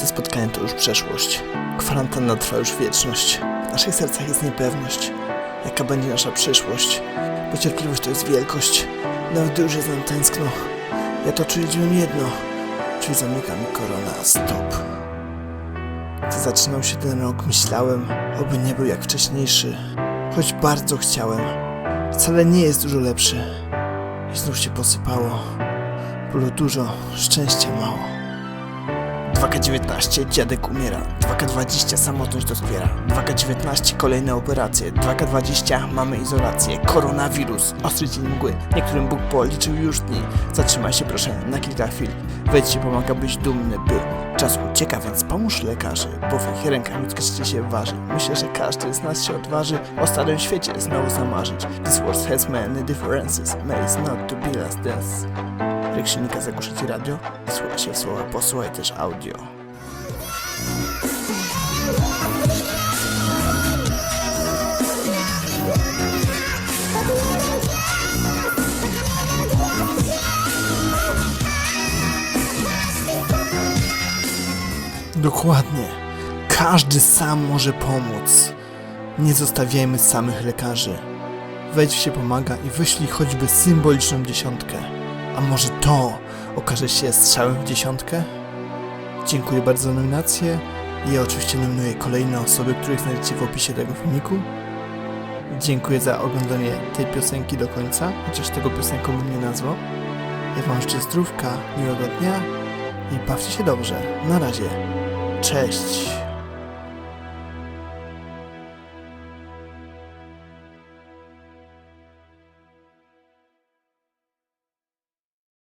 Te spotkania to już przeszłość. Kwarantanna trwa już wieczność. W naszych sercach jest niepewność. Jaka będzie nasza przyszłość? Bo cierpliwość to jest wielkość. Nawet już jest nam tęskno. Ja to czuję jedno. Czyli zamyka mi korona. Stop. Gdy zaczynał się ten rok, myślałem, oby nie był jak wcześniejszy. Choć bardzo chciałem. Wcale nie jest dużo lepszy. I znów się posypało. Bólu dużo, szczęścia mało. 2K19 dziadek umiera. 2K20 samotność doskwiera. 2K19 kolejne operacje. 2K20 mamy izolację. Koronawirus, ostry dzień mgły. Niektórym Bóg policzył już dni. Zatrzymaj się proszę na kilka chwil. Wejdź pomaga być dumny, by czas ucieka, więc pomóż lekarzy, bo w ich rękach ludzkie życie się waży. Myślę, że każdy z nas się odważy o starym świecie znowu zamarzyć. This world has many differences, may it's not to be last dance. Jak silnika zagłusza ci radio, słucha się słowa, posłuchaj też audio. Dokładnie. Każdy sam może pomóc. Nie zostawiajmy samych lekarzy. Wejdź się pomaga i wyślij choćby symboliczną dziesiątkę. A może to okaże się strzałem w dziesiątkę? Dziękuję bardzo za nominację ja oczywiście nominuję kolejne osoby, których znajdziecie w opisie tego filmiku. Dziękuję za oglądanie tej piosenki do końca, chociaż tego piosenką bym nie nazwał. Ja wam życzę zdrówka, miłego dnia i bawcie się dobrze. Na razie. Cześć.